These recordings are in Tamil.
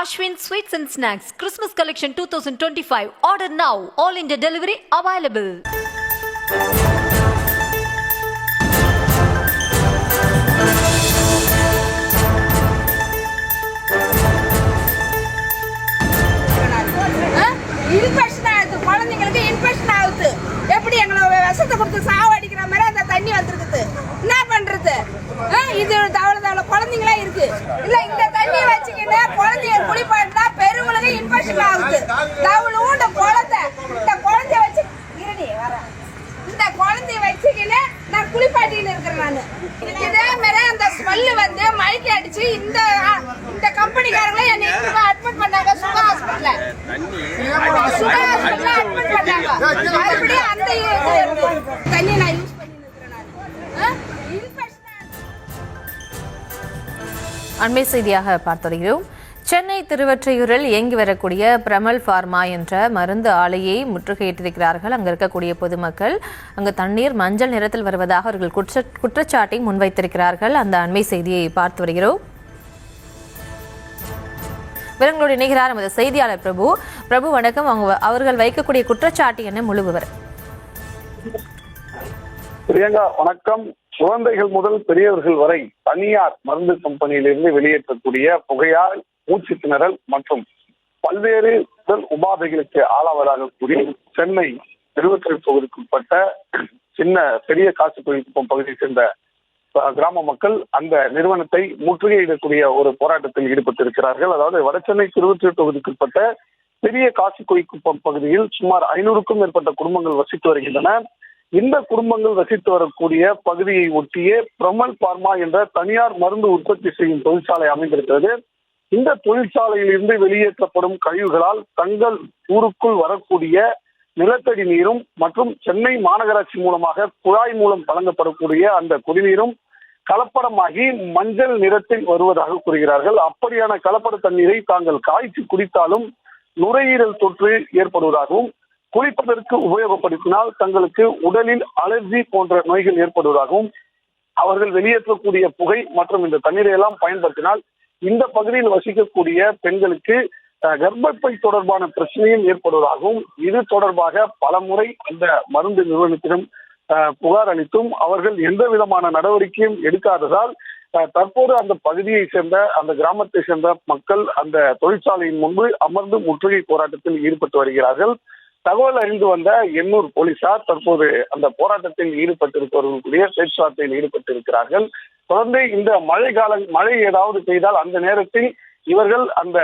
Ashwin Sweets and Snacks Christmas Collection 2025. Order now. All India delivery available infection ஆகுது குழந்தைங்களுக்கு இன்ஃபெக்ஷன் ஆகுது. எப்படி எங்களை விஷத்தை கொடுத்து சாவடிக்கிற மாதிரி அந்த தண்ணி வந்திருக்குது. என்ன பண்றது? ஆ, இது தவள தவள குழந்தைங்களா இருக்கு. இல்ல இந்த வச்சுக்கிட்டு குழந்தைய குளிப்பாட்டினா பெருங்களுக்கு இன்ஃபெக்ஷன் ஆகுது. தவளும் குழந்தை. இந்த குழந்தைய வச்சு இருடி வரேன் இந்த குழந்தைய வச்சுக்கின்னு நான் குளிப்பாட்டின்னு இருக்கிறேன் நான். இதே மாதிரி அந்த ஸ்மெல்லு வந்து மயக்கி அடிச்சு இந்த இந்த கம்பெனிக்காரங்களே என்னை அட்மிட் பண்ணாங்க சுகா ஹாஸ்பிட்டல்ல சுகா ஹாஸ்பிட்டல்ல அட்மிட் பண்ணாங்க. மறுபடியும் அந்த. தண்ணி நான் அண்மை செய்தியாக பார்த்து வருகிறோம் சென்னை திருவற்றையூரில் இயங்கி வரக்கூடிய பிரமல் ஃபார்மா என்ற மருந்து ஆலையை முற்றுகையிட்டிருக்கிறார்கள். அங்கு இருக்கக்கூடிய பொதுமக்கள் அங்கு தண்ணீர் மஞ்சள் நிறத்தில் வருவதாக அவர்கள் குற்ற குற்றச்சாட்டை முன்வைத்திருக்கிறார்கள். அந்த அண்மை செய்தியை பார்த்து வருகிறோம் விவரங்களோடு இணைகிறார் நமது செய்தியாளர் பிரபு. பிரபு வணக்கம். அவங்க அவர்கள் வைக்கக்கூடிய குற்றச்சாட்டு என்ன முழு விவரம் பிரியங்கா வணக்கம். குழந்தைகள் முதல் பெரியவர்கள் வரை தனியார் மருந்து கம்பெனியிலிருந்து வெளியேற்றக்கூடிய புகையால் மூச்சு திணறல் மற்றும் பல்வேறு உடல் உபாதைகளுக்கு ஆளாவதாக கூறி சென்னை திருவற்றூர் தொகுதிக்குட்பட்ட சின்ன பெரிய காசு குப்பம் பகுதியை சேர்ந்த கிராம மக்கள் அந்த நிறுவனத்தை முற்றுகையிடக்கூடிய ஒரு போராட்டத்தில் ஈடுபட்டிருக்கிறார்கள். அதாவது வடசென்னை திருவற்றூர் தொகுதிக்குட்பட்ட பெரிய காசி குப்பம் பகுதியில் சுமார் ஐநூறுக்கும் மேற்பட்ட குடும்பங்கள் வசித்து வருகின்றன. இந்த குடும்பங்கள் வசித்து வரக்கூடிய பகுதியை ஒட்டியே பிரமல் பார்மா என்ற தனியார் மருந்து உற்பத்தி செய்யும் தொழிற்சாலை அமைந்திருக்கிறது. இந்த தொழிற்சாலையில் இருந்து வெளியேற்றப்படும் கழிவுகளால் தங்கள் ஊருக்குள் வரக்கூடிய நிலத்தடி நீரும் மற்றும் சென்னை மாநகராட்சி மூலமாக குழாய் மூலம் வழங்கப்படக்கூடிய அந்த குடிநீரும் கலப்படமாகி மஞ்சள் நிறத்தில் வருவதாக கூறுகிறார்கள். அப்படியான கலப்பட தண்ணீரை தாங்கள் காய்ச்சி குடித்தாலும் நுரையீரல் தொற்று ஏற்படுவதாகவும் குளிப்பதற்கு உபயோகப்படுத்தினால் தங்களுக்கு உடலில் அலர்ஜி போன்ற நோய்கள் ஏற்படுவதாகவும் அவர்கள் வெளியேற்றக்கூடிய புகை மற்றும் இந்த தண்ணீரை எல்லாம் பயன்படுத்தினால் இந்த பகுதியில் வசிக்கக்கூடிய பெண்களுக்கு கர்ப்பப்பை தொடர்பான பிரச்சனையும் ஏற்படுவதாகவும் இது தொடர்பாக பல முறை அந்த மருந்து நிறுவனத்திடம் புகார் அளித்தும் அவர்கள் எந்த விதமான நடவடிக்கையும் எடுக்காததால் அஹ், தற்போது அந்த பகுதியை சேர்ந்த அந்த கிராமத்தை சேர்ந்த மக்கள் அந்த தொழிற்சாலையின் முன்பு அமர்ந்து முற்றுகை போராட்டத்தில் ஈடுபட்டு வருகிறார்கள். தகவல் அறிந்து வந்த எண்ணூர் போலீசார் தற்போது அந்த போராட்டத்தில் ஈடுபட்டிருப்பவர்களுடைய பேச்சுவார்த்தையில் ஈடுபட்டிருக்கிறார்கள் தொடர்ந்து இந்த மழை கால மழை ஏதாவது பெய்தால் அந்த நேரத்தில் இவர்கள் அந்த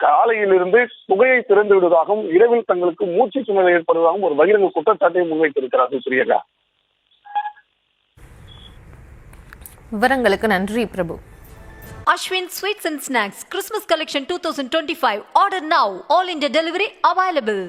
ஆலையிலிருந்து புகையை திறந்து விடுவதாகவும் இரவில் தங்களுக்கு மூச்சு திணறல் ஏற்படுவதாகவும் ஒரு பகிரங்க குற்றச்சாட்டை முன்வைத்திருக்கிறார்கள் பிரியங்கா விவரங்களுக்கு நன்றி பிரபு Ashwin Sweets and Snacks Christmas Collection 2025. Order now. All India delivery available.